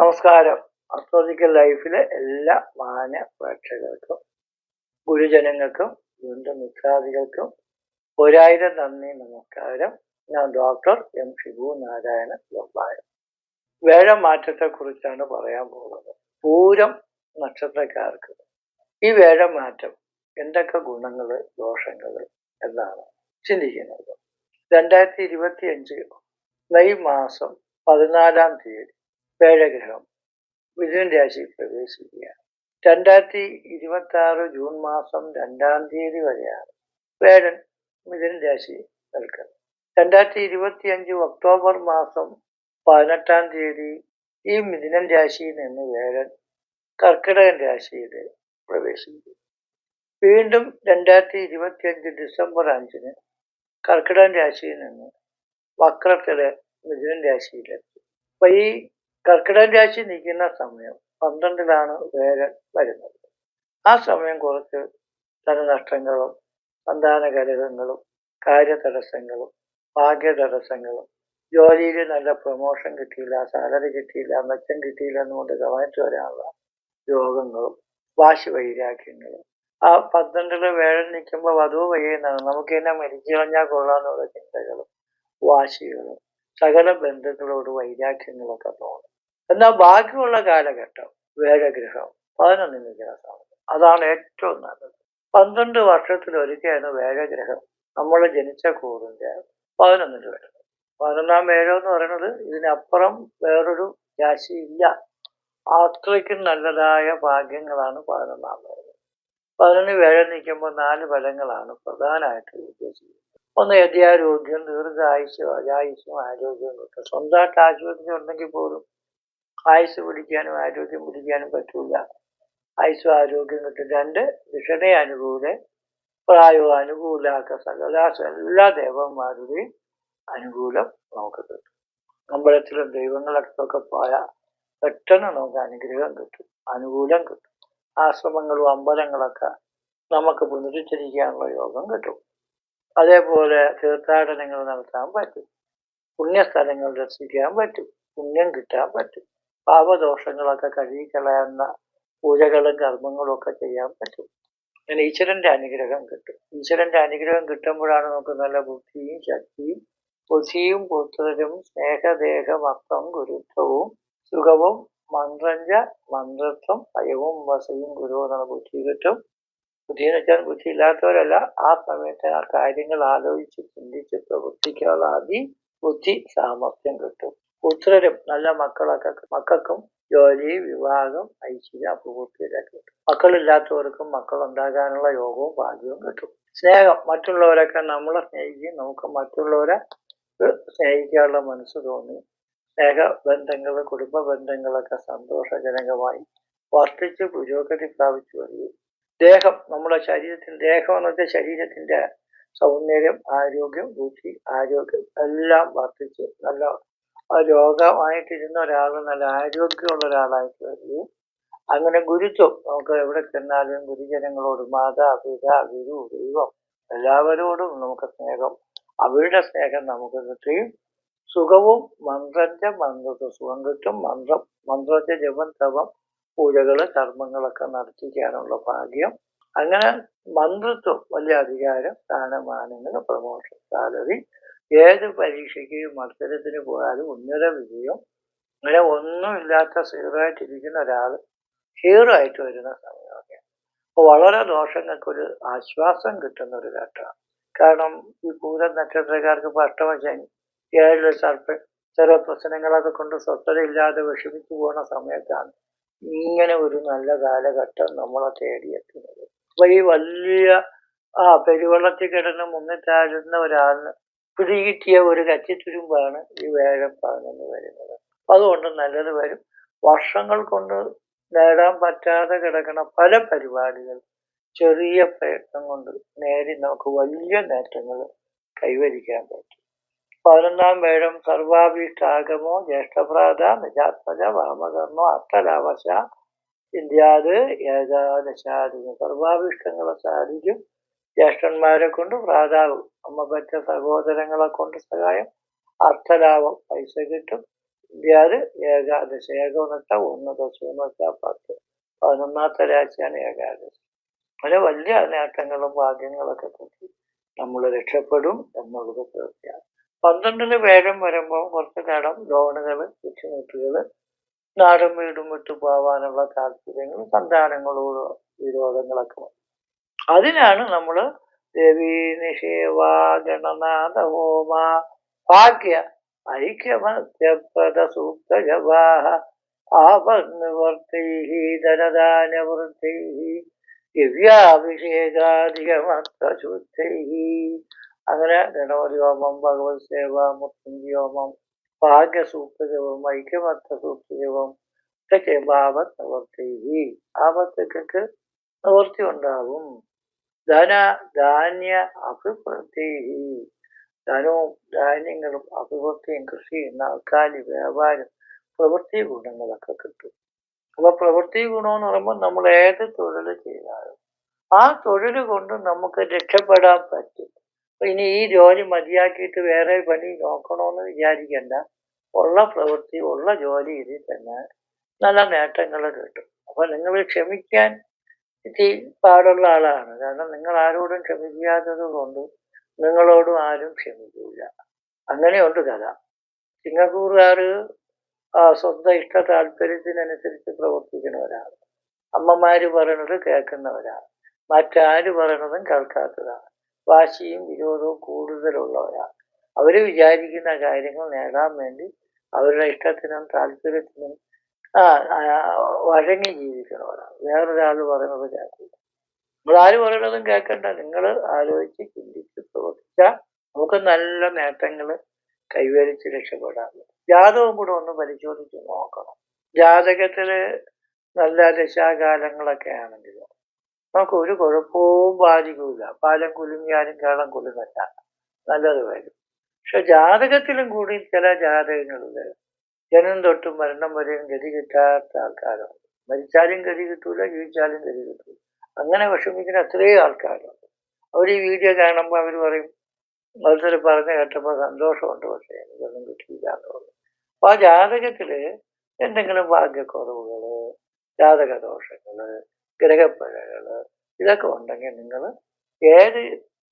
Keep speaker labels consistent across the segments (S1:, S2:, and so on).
S1: നമസ്കാരം. അസ്ട്രോളജിക്കൽ ലൈഫിലെ എല്ലാ മാന്യ പ്രേക്ഷകർക്കും ഗുരുജനങ്ങൾക്കും ബന്ധുമിത്രാദികൾക്കും ഒരായിരം നന്ദി നമസ്കാരം. ഞാൻ ഡോക്ടർ എം ഷിബു നാരായണ ഗോപാലൻ. വേഴമാറ്റത്തെ കുറിച്ചാണ് പറയാൻ പോകുന്നത്. പൂരം നക്ഷത്രക്കാർക്ക് ഈ വേഴമാറ്റം എന്തൊക്കെ ഗുണങ്ങൾ ദോഷങ്ങൾ എന്നാണ് ചിന്തിക്കുന്നത്. രണ്ടായിരത്തി ഇരുപത്തി അഞ്ച് മെയ് മാസം പതിനാലാം തീയതി വേഴഗ്രഹം മിഥുൻ രാശിയിൽ പ്രവേശിക്കുകയാണ്. രണ്ടായിരത്തി ഇരുപത്തി ആറ് ജൂൺ മാസം രണ്ടാം തീയതി വരെയാണ് വേഴൻ മിഥുൻ രാശി നിൽക്കുന്നത് രണ്ടായിരത്തി ഇരുപത്തി അഞ്ച് ഒക്ടോബർ മാസം പതിനെട്ടാം തീയതി ഈ മിഥുനൻ രാശിയിൽ നിന്ന് വേഴൻ കർക്കിടകൻ രാശിയിൽ പ്രവേശിക്കും വീണ്ടും രണ്ടായിരത്തി ഇരുപത്തി അഞ്ച് ഡിസംബർ അഞ്ചിന് കർക്കിടകൻ രാശിയിൽ നിന്ന് വക്രത്തിലെ മിഥുനൻ രാശിയിലെത്തി. അപ്പൊ ഈ കർക്കിടകൻ രാശി നിൽക്കുന്ന സമയം പന്ത്രണ്ടിലാണ് വേരൻ വരുന്നത്. ആ സമയം കുറച്ച് ധനനഷ്ടങ്ങളും സന്താന കലഹങ്ങളും കാര്യതടസ്സങ്ങളും ഭാഗ്യതടസ്സങ്ങളും ജോലിയിൽ നല്ല പ്രൊമോഷൻ കിട്ടിയില്ല സാലറി കിട്ടിയില്ല മെച്ചം കിട്ടിയില്ല എന്നുകൊണ്ട് ഗവൺമെന്റ് വരാനുള്ള യോഗങ്ങളും വാശി വൈരാഗ്യങ്ങളും. ആ പന്ത്രണ്ടിൽ വേഴൻ നിൽക്കുമ്പോൾ വധു വയ്യുന്നതാണ് നമുക്ക് തന്നെ മരിച്ചു കളഞ്ഞാൽ കൊള്ളാന്നുള്ള ചിന്തകളും വാശികളും സകല ബന്ധങ്ങളോട് വൈരാഗ്യങ്ങളൊക്കെ തോന്നും. എന്നാൽ ബാക്കിയുള്ള കാലഘട്ടം വേഗഗ്രഹം പതിനൊന്ന് ഗ്രഹമാണ് അതാണ് ഏറ്റവും നല്ലത്. പന്ത്രണ്ട് വർഷത്തിൽ ഒരിക്കലാണ് വേഗഗ്രഹം നമ്മൾ ജനിച്ച കൂറിന്റെ പതിനൊന്നിന് വരുന്നത്. പതിനൊന്നാം വേഴം എന്ന് പറയുന്നത് ഇതിനപ്പുറം വേറൊരു ഇല്ല അത്രയ്ക്കും നല്ലതായ ഭാഗ്യങ്ങളാണ് പതിനൊന്നാം വേഴം പതിനൊന്ന് വേഴം നിൽക്കുമ്പോൾ നാല് ഫലങ്ങളാണ് പ്രധാനമായിട്ട് ഉദ്ദേശിക്കുന്നത്. ഒന്ന് യഥാരോഗ്യം ദീർഘായുസ് അജായുസും ആരോഗ്യവും കിട്ടും. സ്വന്തമായിട്ട് ആശുപത്രി ഉണ്ടെങ്കിൽ പോലും ആയുസ് പിടിക്കാനും ആരോഗ്യം പിടിക്കാനും പറ്റൂല. ആയുസ് ആരോഗ്യം കിട്ടും. രണ്ട് വിഷണ അനുകൂല പ്രായവും അനുകൂലമൊക്കെ സകല എല്ലാ ദേവന്മാരുടെയും അനുകൂലം നമുക്ക് കിട്ടും. അമ്പലത്തിലും ദൈവങ്ങളൊക്കെ പോയാൽ പെട്ടെന്ന് നമുക്ക് അനുഗ്രഹം കിട്ടും അനുകൂലം കിട്ടും. ആശ്രമങ്ങളും അമ്പലങ്ങളൊക്കെ നമുക്ക് പുനരുദ്ധരിക്കാനുള്ള യോഗം കിട്ടും. അതേപോലെ തീർത്ഥാടനങ്ങൾ നടത്താൻ പറ്റും. പുണ്യസ്ഥലങ്ങൾ ദർശിക്കാൻ പറ്റും. പുണ്യം കിട്ടാൻ പറ്റും. പാപദോഷങ്ങളൊക്കെ കഴുകിക്കളയുന്ന പൂജകളും കർമ്മങ്ങളും ഒക്കെ ചെയ്യാൻ പറ്റും. അങ്ങനെ ഈശ്വരന്റെ അനുഗ്രഹം കിട്ടും. ഈശ്വരന്റെ അനുഗ്രഹം കിട്ടുമ്പോഴാണ് നമുക്ക് നല്ല ബുദ്ധിയും ശക്തിയും ബുദ്ധിയും പുത്രരും സ്നേഹദേഹമത്വം ഗുരുത്വവും സുഖവും മന്ത്രഞ്ച മന്ത്രത്വം ഭയവും വസയും ഗുരുവെന്നുള്ള ബുദ്ധി കിട്ടും. ബുദ്ധി എന്ന് വെച്ചാൽ ബുദ്ധി ഇല്ലാത്തവരല്ല. ആ സമയത്ത് ആ കാര്യങ്ങൾ ആലോചിച്ച് ചിന്തിച്ച് പ്രവർത്തിക്കാനുള്ള അതി ബുദ്ധി സാമർഥ്യം കിട്ടും. പുത്രരും നല്ല മക്കളൊക്കെ മക്കൾക്കും ജോലി വിവാഹം ഐശ്വര്യം അപൂർത്തിയിലൊക്കെ കിട്ടും. മക്കളില്ലാത്തവർക്കും മക്കൾ ഉണ്ടാകാനുള്ള യോഗവും ഭാഗ്യവും കിട്ടും. സ്നേഹം മറ്റുള്ളവരൊക്കെ നമ്മളെ സ്നേഹിക്കുകയും നമുക്ക് മറ്റുള്ളവരെ സ്നേഹിക്കാനുള്ള മനസ്സ് തോന്നി. സ്നേഹ ബന്ധങ്ങൾ കുടുംബ ബന്ധങ്ങളൊക്കെ സന്തോഷജനകമായി വർദ്ധിച്ച് പുരോഗതി പ്രാപിച്ചു വരികയും ദേഹം നമ്മുടെ ശരീരത്തിന് ദേഹം എന്ന് വെച്ചാൽ ശരീരത്തിന്റെ സൗന്ദര്യം ആരോഗ്യം ബുദ്ധി ആരോഗ്യം എല്ലാം വർദ്ധിച്ച് നല്ല രോഗമായിട്ടിരുന്ന ഒരാൾ നല്ല ആരോഗ്യമുള്ള ഒരാളായിട്ട് വരികയും അങ്ങനെ ഗുരുത്വം നമുക്ക് എവിടെ ചെന്നാലും ഗുരുജനങ്ങളോട് മാതാ പിത ഗുരു ദൈവം എല്ലാവരോടും നമുക്ക് സ്നേഹം അവരുടെ സ്നേഹം നമുക്ക് കിട്ടുകയും സുഖവും മന്ത്രന്റെ മന്ത്രത്തെ സുഖം കിട്ടും. മന്ത്രം മന്ത്രത്തെ ജപം തപം പൂജകൾ കർമ്മങ്ങളൊക്കെ നടത്തിക്കാനുള്ള ഭാഗ്യം. അങ്ങനെ മന്ത്രിത്വം വലിയ അധികാരം സ്ഥാനമാനങ്ങൾ പ്രമോഷൻ സാലറി ഏത് പരീക്ഷയ്ക്ക് മത്സരത്തിന് പോയാലും ഉന്നത വിജയം. അങ്ങനെ ഒന്നുമില്ലാത്ത സീറോ ആയിട്ടിരിക്കുന്ന ഒരാൾ ഹീറോ ആയിട്ട് വരുന്ന സമയമൊക്കെ. അപ്പോൾ വളരെ ദോഷങ്ങൾക്കൊരു ആശ്വാസം കിട്ടുന്ന ഒരു ഘട്ടമാണ്. കാരണം ഈ പൂര നക്ഷത്രക്കാർക്ക് ഇപ്പോൾ അഷ്ടമശനി ഏഴ് സർപ്പ ചെറിയ പ്രശ്നങ്ങളൊക്കെ കൊണ്ട് സ്വസ്ഥതയില്ലാതെ വിഷമിച്ചു പോകുന്ന സമയത്താണ് ഇങ്ങനെ ഒരു നല്ല കാലഘട്ടം നമ്മളെ തേടിയെത്തുന്നത് അപ്പൊ ഈ വലിയ ആ പെരുവെള്ളത്തിൽ കിടന്ന് മുങ്ങിത്താഴുന്ന ഒരാളിന് പിടികിട്ടിയ ഒരു കച്ചിത്തുരുമ്പാണ് ഈ വേഴപ്പാണെന്ന് വരുന്നത് അതുകൊണ്ട് നല്ലത് വരും. വർഷങ്ങൾ കൊണ്ട് നേടാൻ പറ്റാതെ കിടക്കുന്ന പല പരിപാടികൾ ചെറിയ പ്രയത്നം കൊണ്ട് നേടി നമുക്ക് വലിയ നേട്ടങ്ങൾ കൈവരിക്കാൻ പറ്റും. പതിനൊന്നാം വേഴം സർവാഭിഷ്ടാഗമോ ജ്യേഷ്ഠപ്രാധ നിജാത്മജ വാമകർമ്മോ അർത്ഥലാവശ ഇന്ത്യാത് ഏകാദശാധികം സർവാഭിഷ്ടങ്ങളെ സാധിക്കും. ജ്യേഷ്ഠന്മാരെ കൊണ്ട് പ്രാതാവ് അമ്മ പറ്റ സഹോദരങ്ങളെ കൊണ്ട് സഹായം അർത്ഥലാഭം പൈസ കിട്ടും. ഇന്ത്യാത് ഏകാദശ ഏകം എന്ന് വെച്ചാൽ ഒന്ന് ദശം എന്ന് വെച്ചാൽ പത്ത്. പതിനൊന്നാമത്തെ രാശിയാണ് ഏകാദശി. അങ്ങനെ വലിയ നേട്ടങ്ങളും ഭാഗ്യങ്ങളൊക്കെ കിട്ടി. നമ്മൾ രക്ഷപ്പെടും എന്നുള്ളത് തീർച്ചയാണ് പന്ത്രണ്ടിന് വേഗം വരുമ്പോൾ കുറച്ച് കടം ലോണുകൾ ബുദ്ധിമുട്ടുകൾ നാടും വീടും വിട്ടു പോവാനുള്ള താല്പര്യങ്ങൾ സന്താനങ്ങളോട് വിരോധങ്ങളൊക്കെ വന്നു. അതിനാണ് നമ്മൾ രവി നിഷേവ ഗണനാഥ ഹോമ ഭാഗ്യ ഐക്യമത്യപദ സൂക്ത ജവാഹ ധനദാനവൃത്തൈ ദിവ്യാഭിഷേകാധികമത്വശുദ്ധൈ അങ്ങനെ ഗണപതി ഹോമം ഭഗവത് സേവ മുത്തഞ്ചി ഹോമം ഭാഗ്യസൂക്തജപം സൂക്ത സൂക്തജപം ഒക്കെ ചെയ്യുമ്പോൾ ആപത്ത് നിവർത്തി ആപത്തുകൾക്ക് നിവർത്തി ഉണ്ടാകും ധന ധാന്യ അഭിവൃദ്ധി ധനവും ധാന്യങ്ങളും അഭിവൃദ്ധിയും കൃഷി നാൽക്കാലി വ്യാപാരം പ്രവൃത്തി ഗുണങ്ങളൊക്കെ കിട്ടും. അപ്പൊ പ്രവൃത്തി ഗുണമെന്ന് പറയുമ്പോൾ നമ്മൾ ഏത് തൊഴിൽ ചെയ്താലും ആ തൊഴിൽ കൊണ്ട് നമുക്ക് രക്ഷപ്പെടാൻ പറ്റും. ഇനി ഈ ജോലി മതിയാക്കിയിട്ട് വേറെ പണി നോക്കണമെന്ന് വിചാരിക്കണ്ട. ഉള്ള പ്രവൃത്തി ഉള്ള ജോലി ഇതിൽ തന്നെ നല്ല നേട്ടങ്ങൾ കിട്ടും. അപ്പൊ നിങ്ങൾ ക്ഷമിക്കാൻ ഇത്തിരി പാടുള്ള ആളാണ്. കാരണം നിങ്ങൾ ആരോടും ക്ഷമിക്കാത്തത് കൊണ്ട് നിങ്ങളോടും ആരും ക്ഷമിക്കില്ല അങ്ങനെയുണ്ട് കഥ. സിംഗപ്പൂറുകാർ സ്വന്തം ഇഷ്ട താല്പര്യത്തിനനുസരിച്ച് പ്രവർത്തിക്കുന്നവരാണ് അമ്മമാര് പറയണത് കേൾക്കുന്നവരാണ്. മറ്റാര് പറയണതും കേൾക്കാത്തതാണ്. വാശിയും വിരോധവും കൂടുതലുള്ളവരാണ്. അവർ വിചാരിക്കുന്ന കാര്യങ്ങൾ നേടാൻ വേണ്ടി അവരുടെ ഇഷ്ടത്തിനും താല്പര്യത്തിനും വഴങ്ങി ജീവിക്കണവരാണ് വേറൊരാൾ പറയുന്നത് കേൾക്കില്ല നമ്മൾ ആര് പറയുന്നതും കേൾക്കണ്ട. നിങ്ങൾ ആലോചിച്ച് ചിന്തിച്ച് പ്രവർത്തിച്ചാൽ നമുക്ക് നല്ല നേട്ടങ്ങൾ കൈവരിച്ച് രക്ഷപ്പെടാം ജാതകം കൂടെ ഒന്ന് പരിശോധിച്ച് നോക്കണം. ജാതകത്തിൽ നല്ല ദശാകാലങ്ങളൊക്കെ ആണെങ്കിൽ നമുക്ക് ഒരു കുഴപ്പവും ബാധിക്കൂല. പാലം കുലുങ്ങിയാലും കേളം കുലുങ്ങല്ല നല്ലത് വരും പക്ഷെ ജാതകത്തിലും കൂടി ചില ജാതകങ്ങളിൽ ജനം തൊട്ടും മരണം വരെയും ഗതി കിട്ടാത്ത ആൾക്കാരുണ്ട്. മരിച്ചാലും ഗതി കിട്ടൂല ജീവിച്ചാലും ഗതി കിട്ടൂല. അങ്ങനെ വിഷമിക്കുന്ന അത്രയും ആൾക്കാരുണ്ട്. അവർ ഈ വീഡിയോ കാണുമ്പോൾ അവർ പറയും മത്സര പറഞ്ഞ് കേട്ടപ്പോൾ സന്തോഷമുണ്ട് പക്ഷേ എനിക്കൊന്നും കിട്ടിയില്ല എന്ന് പറഞ്ഞു. അപ്പൊ ആ ജാതകത്തിൽ എന്തെങ്കിലും ഭാഗ്യക്കുറവുകൾ ജാതക ദോഷങ്ങൾ ഗ്രഹപ്പിഴകൾ ഇതൊക്കെ ഉണ്ടെങ്കിൽ നിങ്ങൾ ഏത്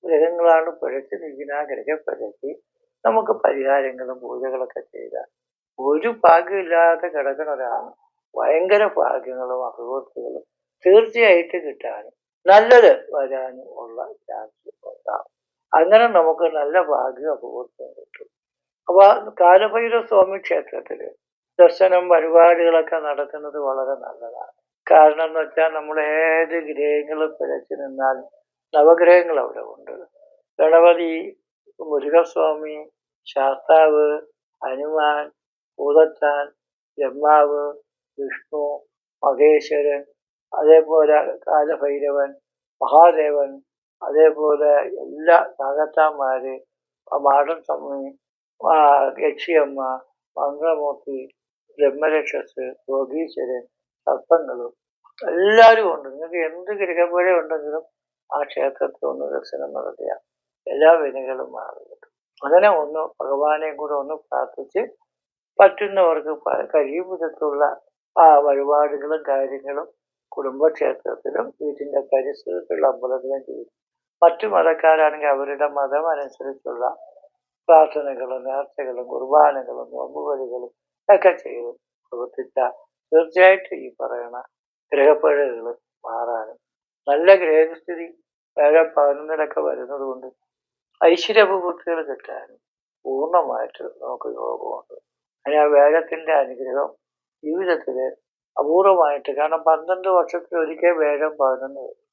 S1: ഗ്രഹങ്ങളാണ് പിഴച്ച് നിൽക്കുന്ന ആ ഗ്രഹപ്പിഴയ്ക്ക് നമുക്ക് പരിഹാരങ്ങളും പൂജകളൊക്കെ ചെയ്താൽ ഒരു ഭാഗ്യമില്ലാതെ കിടക്കുന്ന ഒരാളാണ് ഭയങ്കര ഭാഗ്യങ്ങളും അഭിവൃദ്ധികളും തീർച്ചയായിട്ടും കിട്ടാനും നല്ലത് വരാനും ഉള്ള ചാൻസ് ഉണ്ടാകും അങ്ങനെ നമുക്ക് നല്ല ഭാഗ്യം അഭിവൃദ്ധിയും കിട്ടും. അപ്പൊ കാലഭൈരവ സ്വാമി ക്ഷേത്രത്തിൽ ദർശനം പരിപാടികളൊക്കെ നടക്കുന്നത് വളരെ നല്ലതാണ്. കാരണം എന്ന് വെച്ചാൽ നമ്മൾ ഏത് ഗ്രഹങ്ങൾ പിഴച്ചു നിന്നാലും നവഗ്രഹങ്ങൾ അവിടെ ഉണ്ട്. ഗണപതി മുരുകസ്വാമി ശാസ്താവ് ഹനുമാൻ ഭൂതത്താൻ ബ്രഹ്മാവ് വിഷ്ണു മഹേശ്വരൻ അതേപോലെ കാലഭൈരവൻ മഹാദേവൻ അതേപോലെ എല്ലാ നാഗത്താന്മാര് മാടൻ സ്വാമി യക്ഷിയമ്മ മംഗളമൂർത്തി ബ്രഹ്മരക്ഷസ് യോഗീശ്വരൻ സർപ്പങ്ങളും എല്ലാവരും ഉണ്ട്. നിങ്ങൾക്ക് എന്ത് പോലെ ഉണ്ടെങ്കിലും ആ ക്ഷേത്രത്തിൽ ഒന്ന് ദർശനം നടത്തിയ എല്ലാ വിനകളും മാറി കിട്ടും. അങ്ങനെ ഒന്ന് ഭഗവാനെ കൂടെ ഒന്ന് പ്രാർത്ഥിച്ച് പറ്റുന്നവർക്ക് കഴിയും വിധത്തിലുള്ള ആ വഴിപാടുകളും കാര്യങ്ങളും കുടുംബക്ഷേത്രത്തിലും വീട്ടിന്റെ പരിസരത്തുള്ള അമ്പലത്തിലും ചെയ്യും. മറ്റു മതക്കാരാണെങ്കിൽ അവരുടെ മതം അനുസരിച്ചുള്ള പ്രാർത്ഥനകളും നേർച്ചകളും കുർബാനകളും നോമ്പുകളികളും ഒക്കെ ചെയ്ത് പ്രവർത്തിച്ച തീർച്ചയായിട്ടും ഈ പറയണ ഗ്രഹപ്പഴകൾ മാറാനും നല്ല ഗ്രഹസ്ഥിതി വേറെ പതിനൊന്നിലൊക്കെ വരുന്നത് കൊണ്ട് ഐശ്വര്യപൂർത്തികൾ കിട്ടാനും പൂർണമായിട്ട് നമുക്ക് യോഗമുണ്ട്. അതിന് ആ വേഗത്തിന്റെ അനുഗ്രഹം ജീവിതത്തിൽ അപൂർവമായിട്ട് കാരണം പന്ത്രണ്ട് വർഷത്തിൽ ഒരിക്കൽ വേഗം പതിനൊന്ന് വരും.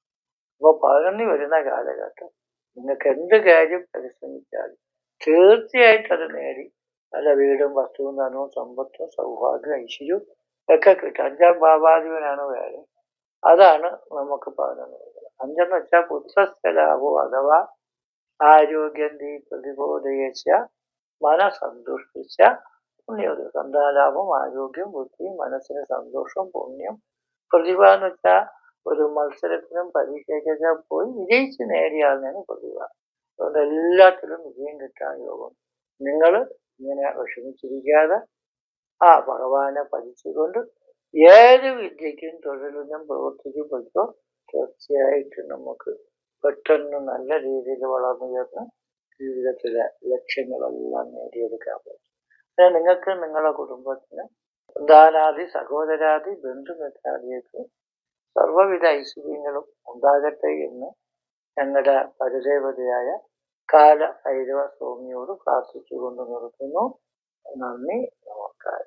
S1: അപ്പൊ പതിനൊന്ന് വരുന്ന കാലഘട്ടം നിങ്ങൾക്ക് എന്ത് കാര്യം പരിശ്രമിച്ചാലും തീർച്ചയായിട്ടും അത് നേടി. നല്ല വീടും വസ്തുവും ധനവും സമ്പത്തും സൗഭാഗ്യം ഐശ്വര്യവും ഒക്കെ കിട്ടും. അഞ്ചാം ഭാവാധിപനാണ് വേറെ. അതാണ് നമുക്ക് പതിനൊന്ന് അഞ്ചെന്ന് വെച്ചാൽ പുത്രസ്ഥലാവോ അഥവാ ആരോഗ്യം തീ പ്രതിബോധയച്ച മനസന്തുഷ്ടിച്ച പുണ്യം സന്താലാഭം ആരോഗ്യം ബുദ്ധി മനസ്സിന് സന്തോഷം പുണ്യം. പ്രതിഭ എന്ന് വെച്ചാൽ ഒരു മത്സരത്തിനും പരീക്ഷയ്ക്കൊക്കെ പോയി വിജയിച്ച് നേടിയ പ്രതിഭ. അതുകൊണ്ട് എല്ലാത്തിലും വിജയം കിട്ടാൻ യോഗം. നിങ്ങൾ ഇങ്ങനെ വിഷമിച്ചിരിക്കാതെ ആ ഭഗവാനെ പഠിച്ചുകൊണ്ട് ഏത് വിദ്യയ്ക്കും തൊഴിലിനും പ്രവർത്തിക്കും പറ്റുമോ തീർച്ചയായിട്ടും നമുക്ക് പെട്ടെന്ന് നല്ല രീതിയിൽ വളർന്നുയർന്ന് ജീവിതത്തിലെ ലക്ഷ്യങ്ങളെല്ലാം നേടിയെടുക്കാൻ പറ്റും. പിന്നെ നിങ്ങൾക്ക് നിങ്ങളുടെ കുടുംബത്തിന് സന്താനാദി സഹോദരാദി ബന്ധുമിത്രാദിയൊക്കെ സർവവിധ ഐശ്വര്യങ്ങളും ഉണ്ടാകട്ടെ എന്ന് ഞങ്ങളുടെ പരദേവതയായ കാല ഭൈരവ സ്വാമിയോട് പ്രാർത്ഥിച്ചുകൊണ്ട് നിർത്തുന്നു. നന്ദി നമസ്കാരം.